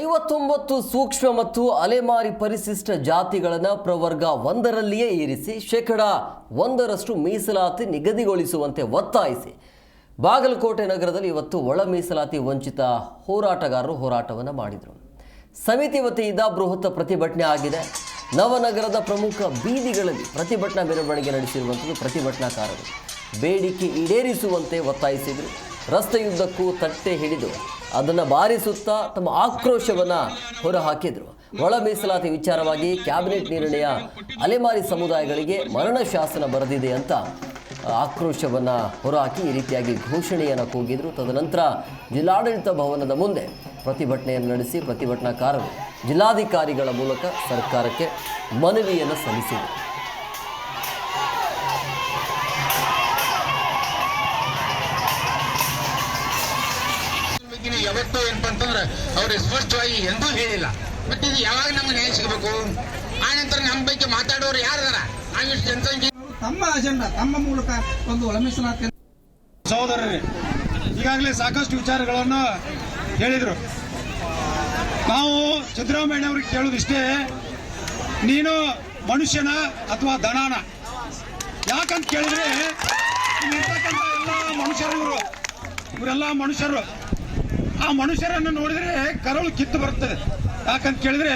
ಐವತ್ತೊಂಬತ್ತು ಸೂಕ್ಷ್ಮ ಮತ್ತು ಅಲೆಮಾರಿ ಪರಿಶಿಷ್ಟ ಜಾತಿಗಳನ್ನು ಪ್ರವರ್ಗ ಒಂದರಲ್ಲಿಯೇ ಇರಿಸಿ ಶೇಕಡ ಒಂದರಷ್ಟು ಮೀಸಲಾತಿ ನಿಗದಿಗೊಳಿಸುವಂತೆ ಒತ್ತಾಯಿಸಿ. ಬಾಗಲಕೋಟೆ ನಗರದಲ್ಲಿ ಇವತ್ತು ಒಳ ಮೀಸಲಾತಿ ವಂಚಿತ ಹೋರಾಟಗಾರರು ಹೋರಾಟವನ್ನು ಮಾಡಿದರು. ಸಮಿತಿ ವತಿಯಿಂದ ಬೃಹತ್ ಪ್ರತಿಭಟನೆ ಆಗಿದೆ. ನವನಗರದ ಪ್ರಮುಖ ಬೀದಿಗಳಲ್ಲಿ ಪ್ರತಿಭಟನಾ ಮೆರವಣಿಗೆ ನಡೆಸಿರುವಂಥದ್ದು ಪ್ರತಿಭಟನಾಕಾರರು. ಬೇಡಿಕೆ ಈಡೇರಿಸುವಂತೆ ಒತ್ತಾಯಿಸಿದರು. ರಸ್ತೆಯುದ್ದಕ್ಕೂ ತಟ್ಟೆ ಹಿಡಿದು ಅದನ್ನು ಬಾರಿಸುತ್ತಾ ತಮ್ಮ ಆಕ್ರೋಶವನ್ನು ಹೊರಹಾಕಿದರು. ಒಳ ಮೀಸಲಾತಿ ವಿಚಾರವಾಗಿ ಕ್ಯಾಬಿನೆಟ್ ನಿರ್ಣಯ ಅಲೆಮಾರಿ ಸಮುದಾಯಗಳಿಗೆ ಮರಣ ಶಾಸನ ಬರೆದಿದೆ ಅಂತ ಆಕ್ರೋಶವನ್ನು ಹೊರಹಾಕಿ ಈ ರೀತಿಯಾಗಿ ಘೋಷಣೆಯನ್ನು ಕೂಗಿದರು. ತದನಂತರ ಜಿಲ್ಲಾಡಳಿತ ಭವನದ ಮುಂದೆ ಪ್ರತಿಭಟನೆಯನ್ನು ನಡೆಸಿ ಪ್ರತಿಭಟನಾಕಾರರು ಜಿಲ್ಲಾಧಿಕಾರಿಗಳ ಮೂಲಕ ಸರ್ಕಾರಕ್ಕೆ ಮನವಿಯನ್ನು ಸಲ್ಲಿಸಿದರು. ಯಾವತ್ತೂ ಏನಪ್ಪ ಅಂತಂದ್ರೆ ಅವ್ರು ಸ್ಪಷ್ಟವಾಗಿ ಎಂದೂ ಹೇಳಿಲ್ಲ. ಬಟ್ ಇದು ಯಾವಾಗ ನಮ್ಗೆ ನ್ಯಾಯ ಸಿಗಬೇಕು? ಆ ನಂತರ ನಮ್ಮ ಬಗ್ಗೆ ಮಾತಾಡೋರು ಯಾರದಾರ? ನಾವಿಷ್ಟು ಜನಸಂಖ್ಯೆ ತಮ್ಮ ಅಜೆಂಡಾ ತಮ್ಮ ಮೂಲಕ ಒಂದು ಒಳಮಿಸಲಾಗ್ತದೆ ಸಹೋದರರೇ ಈಗಾಗಲೇ ಸಾಕಷ್ಟು ವಿಚಾರಗಳನ್ನು ಹೇಳಿದರು. ನಾವು ಸಿದ್ದರಾಮಯ್ಯ ಅವ್ರಿಗೆ ಕೇಳೋದಿಷ್ಟೇ ನೀನು ಮನುಷ್ಯನ ಅಥವಾ ದನಾನ? ಯಾಕಂತ ಕೇಳಿದ್ರೆ ಇಲ್ಲಿರ್ತಕ್ಕಂಥ ಎಲ್ಲ ಮನುಷ್ಯರು ಇವರು. ಇವರೆಲ್ಲ ಮನುಷ್ಯರು. ಆ ಮನುಷ್ಯರನ್ನು ನೋಡಿದ್ರೆ ಕರಳು ಕಿತ್ತು ಬರುತ್ತದೆ. ಯಾಕಂತ ಕೇಳಿದ್ರೆ